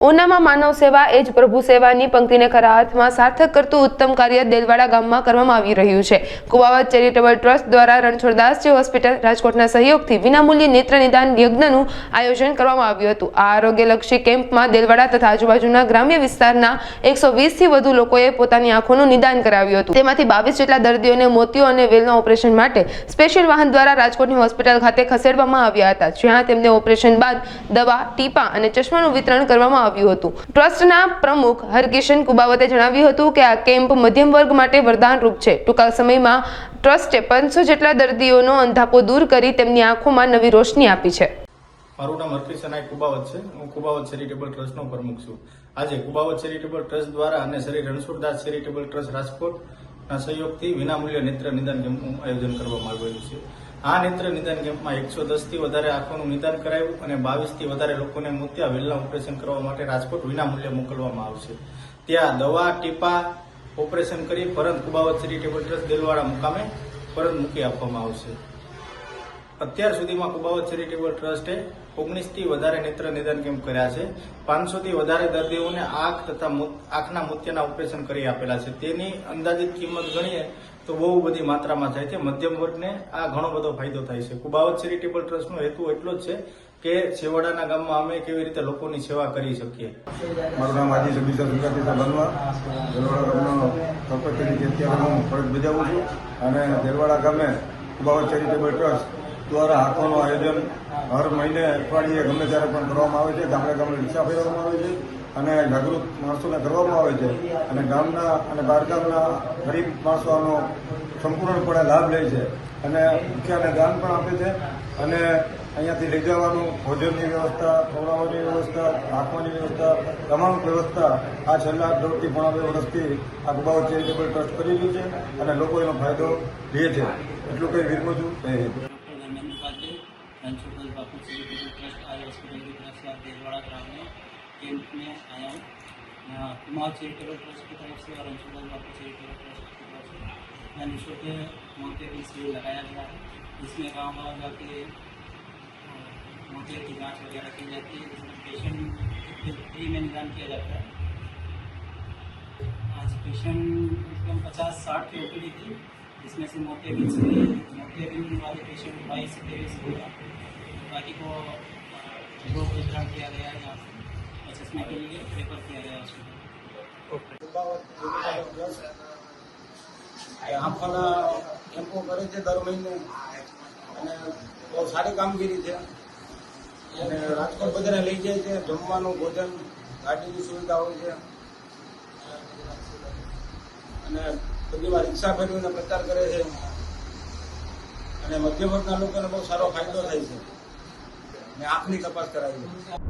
ઉનામાં માનવ સેવા, એ જ પ્રભુ સેવાની પંક્તિને ખરા અર્થમાં સાર્થક કરતું ઉત્તમ કાર્ય દેલવાડા ગામમાં કરવામાં આવી રહ્યું છે. કુવાવત ચેરિટેબલ ટ્રસ્ટ દ્વારા રણછોડદાસજી હોસ્પિટલ રાજકોટના સહયોગથી વિનામૂલ્યે નેત્ર નિદાન યજ્ઞનું આયોજન કરવામાં આવ્યું હતું. આ આરોગ્યલક્ષી કેમ્પમાં દેલવાડા તથા આજુબાજુના ગ્રામ્ય વિસ્તારના એકસો વીસથી વધુ લોકોએ પોતાની આંખોનું નિદાન કરાવ્યું હતું. તેમાંથી બાવીસ જેટલા દર્દીઓને મોતિયો અને વેલના ઓપરેશન માટે સ્પેશિયલ વાહન દ્વારા રાજકોટની હોસ્પિટલ ખાતે ખસેડવામાં આવ્યા હતા. જ્યાં તેમને ઓપરેશન બાદ દવા, ટીપા અને ચશ્માનું વિતરણ કરવામાં આવ્યું હતું. ટ્રસ્ટના પ્રમુખ હરકિશન કુબાવતે જણાવ્યું હતું કે આ કેમ્પ મધ્યમ વર્ગ માટે વરદાનરૂપ છે. ટૂંકા સમયમાં ટ્રસ્ટે પાંચસો જેટલા દર્દીઓનો અંધાપો દૂર કરી તેમની આંખોમાં નવી રોશની આપી છે. મારું નામ હરકિશન નાયક કુબાવત છે. હું કુબાવત ચેરિટેબલ ટ્રસ્ટનો પ્રમુખ છું. આજે કુબાવત ચેરિટેબલ ટ્રસ્ટ દ્વારા અને શ્રી રણછોડદાસ ચેરિટેબલ ટ્રસ્ટ રાજકોટના સહયોગથી વિનામૂલ્ય નેત્ર નિદાન કેમ્પનું આયોજન કરવામાં આવેલું છે. આ નેત્ર નિદાન કેમ્પમાં એકસો દસથી વધારે આંખોનું નિદાન કરાયું અને બાવીસથી વધારે લોકોને મોતિયા વેલના ઓપરેશન કરવા માટે રાજકોટ વિનામૂલ્યે મોકલવામાં આવશે. ત્યાં દવા, ટીપા, ઓપરેશન કરી પરત કુબાવત ચેરિટેબલ ટ્રસ્ટ દેલવાડા મુકામે પરત મૂકી આપવામાં આવશે. અત્યાર સુધીમાં કુબાવત ચેરિટેબલ ટ્રસ્ટે ઓગણીસથી વધારે નેત્ર નિદાન કેમ્પ કર્યા છે. પાંચસોથી વધારે દર્દીઓને આંખ તથા આંખના મોતિયાના ઓપરેશન કરી આપેલા છે. તેની અંદાજિત કિંમત ગણીએ તો બહુ બધી માત્રામાં થાય છે. મધ્યમ વર્ગને આ ઘણો બધો ફાયદો થાય છે. કુબાવત ચેરિટેબલ ટ્રસ્ટનો હેતુ એટલો જ છે કે છેવાડાના ગામમાં અમે કેવી રીતે લોકોની સેવા કરી શકીએ. મારું નામ આજી ફરજ બજાવું છું. અને દેલવાડા ગામે કુબાવત ચેરિટેબલ ટ્રસ્ટ દ્વારા હાથોનું આયોજન હર મહિને અઠવાડિયે ગમે ત્યારે પણ કરવામાં આવે છે. ગામડે ગામડે રિક્ષા ફેરવવામાં આવે છે અને જાગૃત માણસોને કરવામાં આવે છે. અને ગામના અને બહારગામના ગરીબ માણસોનો સંપૂર્ણપણે લાભ લે છે. અને મુખ્યને દાન પણ આપે છે. અને અહીંયાથી લઈ જવાનું ભોજનની વ્યવસ્થા, ખવડાવવાની વ્યવસ્થા, રાખવાની વ્યવસ્થા, તમામ વ્યવસ્થા આ છેલ્લા દોઢથી પોણા બે વર્ષથી આ ગુબાવ ચેરિટેબલ ટ્રસ્ટ કરી રહ્યું છે અને લોકો એનો ફાયદો લે છે. એટલું કંઈ વિરમું છું Ranchhod Bapu charitable trust eye hospital की तरफ़ से, आप देलवाड़ा ग्राम में कैंप में आया हूँ। कुमार चैरिटेबल ट्रस्ट की तरफ़ से और रणछोड़ बापू चैरिटेबल ट्रस्ट की तरफ़ से। यहाँ निःशुल्क मोतिया की शिविर लगाया गया है। इसमें गाँव गाँव जाके मोतिया की जाँच वगैरह की जाती है, जिसमें पेशेंट फ्री में निदान किया जाता है। आज पेशेंट कम पचास साठ की ओपीडी थी इसमें से मोतियाबिंद से मोतियाबिंद वाले पेशेंट बाईस तेईस हुआ बाकी को अ, रोग वितरण किया गया है यहाँ से और चश्मे के लिए रेफर किया गया हॉस्पिटल એ આંખોના કેમ્પો કરે છે દર મહિને અને બહુ સારી કામગીરી છે અને રાજકોટ બધાને લઈ જાય છે જમવાનું ભોજન ગાડીની સુવિધા હોય છે અને બધી વાર રિક્ષા ફેરવીને પ્રચાર કરે છે અને મધ્યમ વર્ગના લોકોને બહુ સારો ફાયદો થાય છે અને આંખની તપાસ કરાવી